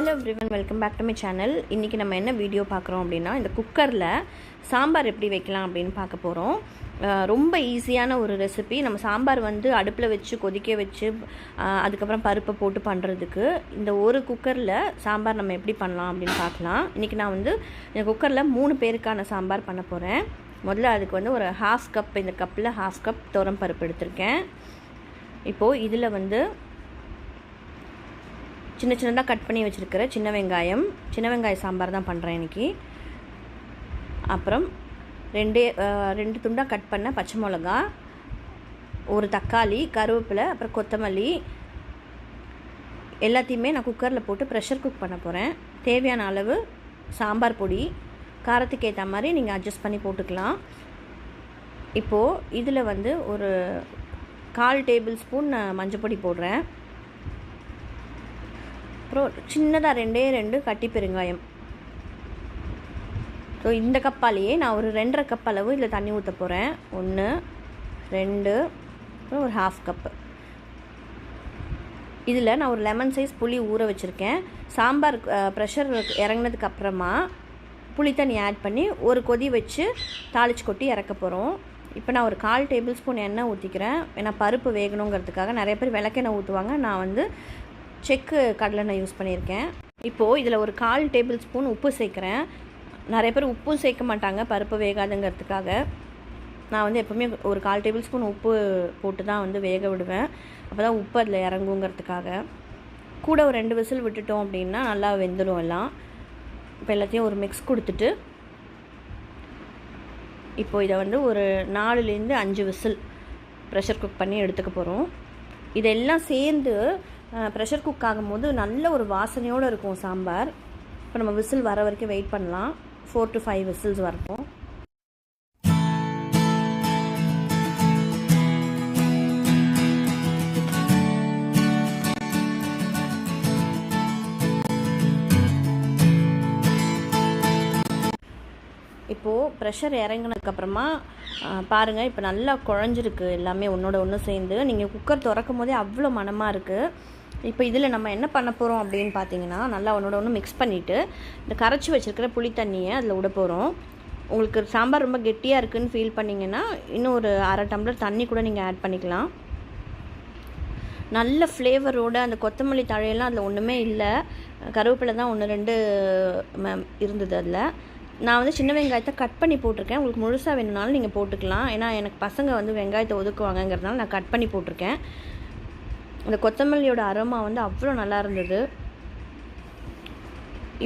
Everyone welcome back to my channel இன்றைக்கி நம்ம என்ன வீடியோ பார்க்குறோம் அப்படின்னா இந்த குக்கரில் சாம்பார் எப்படி வைக்கலாம் அப்படின்னு பார்க்க போகிறோம் ரொம்ப ஈஸியான ஒரு ரெசிபி நம்ம சாம்பார் வந்து அடுப்பில் வச்சு கொதிக்க வச்சு அதுக்கப்புறம் பருப்பை போட்டு பண்ணுறதுக்கு இந்த ஒரு குக்கரில் சாம்பார் நம்ம எப்படி பண்ணலாம் அப்படின்னு பார்க்கலாம். இன்றைக்கி நான் வந்து இந்த குக்கரில் மூணு பேருக்கான சாம்பார் பண்ண போகிறேன் முதல்ல அதுக்கு வந்து ஒரு ஹாஃப் கப் இந்த கப்பில் ஹாஃப் கப் துவரம் பருப்பு எடுத்திருக்கேன். இப்போது இதில் வந்து சின்ன சின்னதாக கட் பண்ணி வச்சுருக்கிற சின்ன வெங்காயம் சின்ன வெங்காய சாம்பார் தான் பண்ணுறேன் இன்றைக்கி அப்புறம் ரெண்டே ரெண்டு துண்டாக கட் பண்ண பச்சை மிளகா ஒரு தக்காளி கருவேப்பிலை அப்புறம் கொத்தமல்லி. எல்லாத்தையுமே நான் குக்கரில் போட்டு ப்ரெஷர் குக் பண்ண போகிறேன் தேவையான அளவு சாம்பார் பொடி காரத்துக்கு ஏற்ற மாதிரி நீங்கள் அட்ஜஸ்ட் பண்ணி போட்டுக்கலாம். இப்போது இதில் வந்து ஒரு கால் டேபிள் ஸ்பூன் நான் மஞ்சள் பொடி போடுறேன். அப்புறம் சின்னதாக ரெண்டே ரெண்டு கட்டி பெருங்காயம். ஸோ இந்த கப்பாலேயே நான் ஒரு ரெண்டரை கப் அளவு இதில் தண்ணி ஊற்ற போகிறேன் ஒன்று ரெண்டு அப்புறம் ஒரு ஹாஃப் கப்பு இதில் நான் ஒரு லெமன் சைஸ் புளி ஊற வச்சுருக்கேன். சாம்பார் ப்ரெஷர் இறங்கினதுக்கு அப்புறமா புளி தண்ணி ஆட் பண்ணி ஒரு கொதி வச்சு தாளிச்சு கொட்டி இறக்க போகிறோம் இப்போ நான் ஒரு கால் டேபிள் ஸ்பூன் எண்ணெய் ஊற்றிக்கிறேன் ஏன்னா பருப்பு வேகணுங்கிறதுக்காக நிறைய பேர் விளக்கெண்ணெய் ஊற்றுவாங்க நான் வந்து செக்கு கடலெண்ணெய் யூஸ் பண்ணியிருக்கேன். இப்போது இதில் ஒரு கால் டேபிள் ஸ்பூன் உப்பு சேர்க்குறேன். நிறைய பேர் உப்பும் சேர்க்க மாட்டாங்க பருப்பு வேகாதுங்கிறதுக்காக. நான் வந்து எப்போவுமே ஒரு கால் டேபிள் ஸ்பூன் உப்பு போட்டு தான் வந்து வேக விடுவேன். அப்போ தான் உப்பு அதில் இறங்குங்கிறதுக்காக. கூட ஒரு ரெண்டு விசில் விட்டுட்டோம் அப்படின்னா நல்லா வெந்துடும் எல்லாம். இப்போ எல்லாத்தையும் ஒரு மிக்ஸ் கொடுத்துட்டு இப்போது இதை வந்து ஒரு நாலுலேருந்து அஞ்சு விசில் ப்ரெஷர் குக் பண்ணி எடுத்துக்க போகிறோம் இதெல்லாம் சேர்ந்து ப்ரெஷர் குக் ஆகும்போது நல்ல ஒரு வாசனையோடு இருக்கும் சாம்பார். இப்போ நம்ம விசில் வர வரைக்கும் வெயிட் பண்ணலாம். ஃபோர் டு ஃபைவ் விசில்ஸ் வரட்டும். இப்போது ப்ரெஷர் இறங்கினதுக்கப்புறமா பாருங்கள் இப்போ நல்லா குழஞ்சிருக்கு. எல்லாமே ஒன்றோட ஒன்று சேர்ந்து. நீங்கள் குக்கர் திறக்கும் போதே அவ்வளோ மனமாக இருக்குது இப்போ இதில் நம்ம என்ன பண்ண போகிறோம் அப்படின்னு பார்த்தீங்கன்னா நல்லா ஒன்றோட ஒன்று மிக்ஸ் பண்ணிவிட்டு இந்த கரைச்சி வச்சுருக்கிற புளி தண்ணியை அதில் விட போகிறோம் உங்களுக்கு சாம்பார் ரொம்ப கெட்டியாக இருக்குன்னு ஃபீல் பண்ணிங்கன்னா இன்னும் ஒரு அரை டம்ளர் தண்ணி கூட நீங்கள் ஆட் பண்ணிக்கலாம். நல்ல ஃப்ளேவரோட அந்த கொத்தமல்லி தழையெல்லாம் அதில் ஒன்றுமே இல்லை. கருவேப்பிலை தான் ஒன்று ரெண்டு இருந்தது அதில். நான் வந்து சின்ன வெங்காயத்தை கட் பண்ணி போட்டிருக்கேன். உங்களுக்கு முழுசாக வேணும்னாலும் நீங்கள் போட்டுக்கலாம். ஏன்னா எனக்கு பசங்க வந்து வெங்காயத்தை ஒதுக்குவாங்கங்கிறதுனால நான் கட் பண்ணி போட்டிருக்கேன். அந்த கொத்தமல்லியோட அரோமா வந்து அவ்வளோ நல்லா இருந்தது.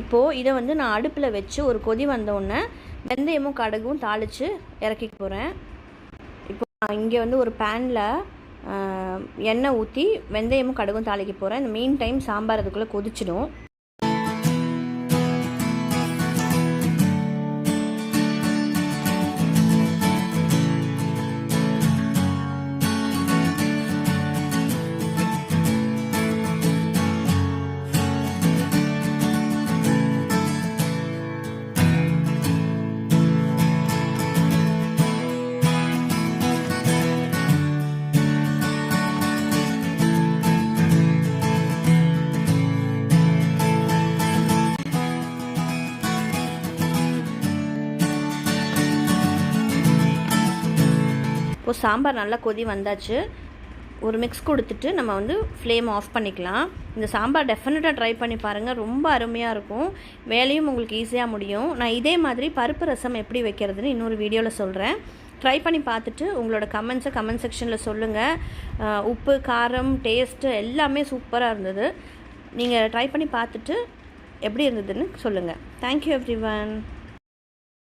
இப்போது இதை வந்து நான் அடுப்பில் வச்சு ஒரு கொதி வந்தோடனே வெந்தயமும் கடுகும் தாளித்து இறக்கி போகிறேன் இப்போ நான் இங்கே வந்து ஒரு பேனில் எண்ணெய் ஊற்றி வெந்தயமும் கடுகும் தாளிக்க போகிறேன் இந்த மெயின் டைம் சாம்பார் அதுக்குள்ளே கொதிச்சிடும். இப்போது சாம்பார் நல்லா கொதி வந்தாச்சு. ஒரு மிக்ஸ் கொடுத்துட்டு நம்ம வந்து ஃப்ளேம் ஆஃப் பண்ணிக்கலாம். இந்த சாம்பார் டெஃபினட்டாக ட்ரை பண்ணி பாருங்கள் ரொம்ப அருமையாக இருக்கும். வேலையும் உங்களுக்கு ஈஸியாக முடியும். நான் இதே மாதிரி பருப்பு ரசம் எப்படி வைக்கிறதுன்னு இன்னொரு வீடியோவில் சொல்கிறேன் ட்ரை பண்ணி பார்த்துட்டு உங்களோட கமெண்ட்ஸை கமெண்ட் செக்ஷனில் சொல்லுங்கள் உப்பு காரம் டேஸ்ட்டு எல்லாமே சூப்பராக இருந்தது. நீங்கள் ட்ரை பண்ணி பார்த்துட்டு எப்படி இருந்ததுன்னு சொல்லுங்கள் தேங்க்யூ எவ்ரி ஒன்